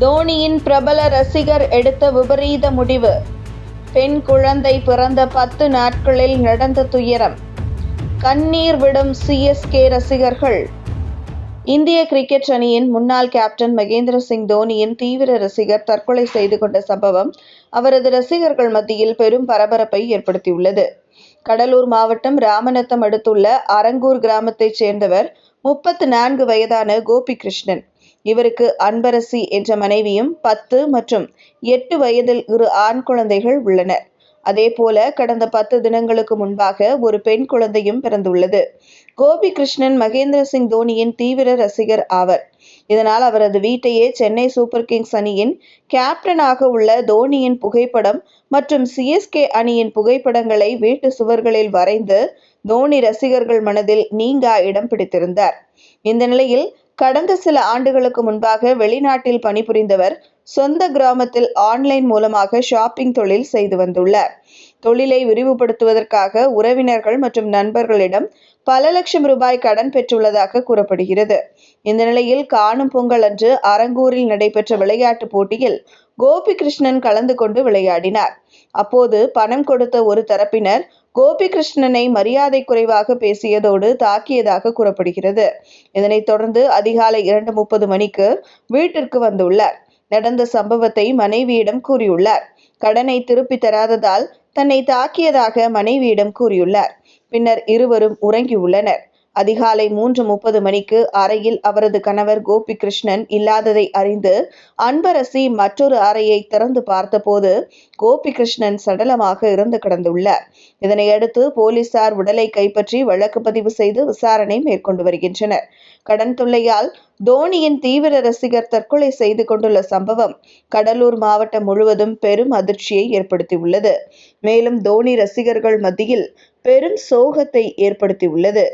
தோனியின் பிரபல ரசிகர் எடுத்த விபரீத முடிவு. பெண் குழந்தை பிறந்த பத்து நாட்களில் நடந்த துயரம். கண்ணீர் விடும் சிஎஸ்கே ரசிகர்கள். இந்திய கிரிக்கெட் அணியின் முன்னாள் கேப்டன் மகேந்திர சிங் தோனியின் தீவிர ரசிகர் தற்கொலை செய்து கொண்ட சம்பவம் அவரது ரசிகர்கள் மத்தியில் பெரும் பரபரப்பை ஏற்படுத்தியுள்ளது. கடலூர் மாவட்டம் ராமநத்தம் அடுத்துள்ள அரங்கூர் கிராமத்தைச் சேர்ந்தவர் முப்பத்து நான்கு வயதான கோபி கிருஷ்ணன் இவருக்கு அன்பரசி என்ற மனைவியும் பத்து மற்றும் எட்டு வயதில் இரு ஆண் குழந்தைகள் உள்ளனர். அதேபோல கடந்த பத்து தினங்களுக்கு முன்பாக ஒரு பெண் குழந்தையும் பிறந்துள்ளது. கோபி கிருஷ்ணன் மகேந்திர சிங் தோனியின் தீவிர ரசிகர் ஆவர். இதனால் அவரது வீட்டையே சென்னை சூப்பர் கிங்ஸ் அணியின் கேப்டனாக உள்ள தோனியின் புகைப்படம் மற்றும் சிஎஸ்கே அணியின் புகைப்படங்களை வீட்டு சுவர்களில் வரைந்து தோனி ரசிகர்கள் மனதில் நீங்கா இடம் பிடித்திருந்தார். இந்த நிலையில் கடந்த சில ஆண்டுகளுக்கு முன்பாக வெளிநாட்டில் பணிபுரிந்தவர் சொந்த கிராமத்தில் ஆன்லைன் மூலமாக ஷாப்பிங் தொழில் செய்து வந்துள்ளார். தொழிலை விரிவுபடுத்துவதற்காக உறவினர்கள் மற்றும் நண்பர்களிடம் பல லட்சம் ரூபாய் கடன் பெற்றுள்ளதாக கூறப்படுகிறது. இந்த நிலையில் காணும் பொங்கல் அன்று அரங்கூரில் நடைபெற்ற விளையாட்டுப் போட்டியில் கோபிகிருஷ்ணன் கலந்து கொண்டு விளையாடினார். அப்போது பணம் கொடுத்த ஒரு தரப்பினர் கோபி கிருஷ்ணனை மரியாதை குறைவாக பேசியதோடு தாக்கியதாக கூறப்படுகிறது. இதனைத் தொடர்ந்து அதிகாலை இரண்டு முப்பது மணிக்கு வீட்டிற்கு வந்துள்ளார். நடந்த சம்பவத்தை மனைவியிடம் கூறியுள்ளார். கடனை திருப்பி தராததால் தன்னை தாக்கியதாக மனைவியிடம் கூறியுள்ளார். பின்னர் இருவரும் உறங்கியுள்ளனர். அதிகாலை மூன்று முப்பது மணிக்கு அறையில் அவரது கணவர் கோபி கிருஷ்ணன் இல்லாததை அறிந்து அன்பரசி மற்றொரு அறையை திறந்து பார்த்தபோது கோபி கிருஷ்ணன் சடலமாக இறந்து கிடந்துள்ளார். இதனையடுத்து போலீசார் உடலை கைப்பற்றி வழக்கு பதிவு செய்து விசாரணை மேற்கொண்டு வருகின்றனர். கடன் தொல்லையால் தோனியின் தீவிர ரசிகர் தற்கொலை செய்து கொண்டுள்ள சம்பவம் கடலூர் மாவட்டம் முழுவதும் பெரும் அதிர்ச்சியை ஏற்படுத்தியுள்ளது. மேலும் தோனி ரசிகர்கள் மத்தியில் பெரும் சோகத்தை ஏற்படுத்தியுள்ளது.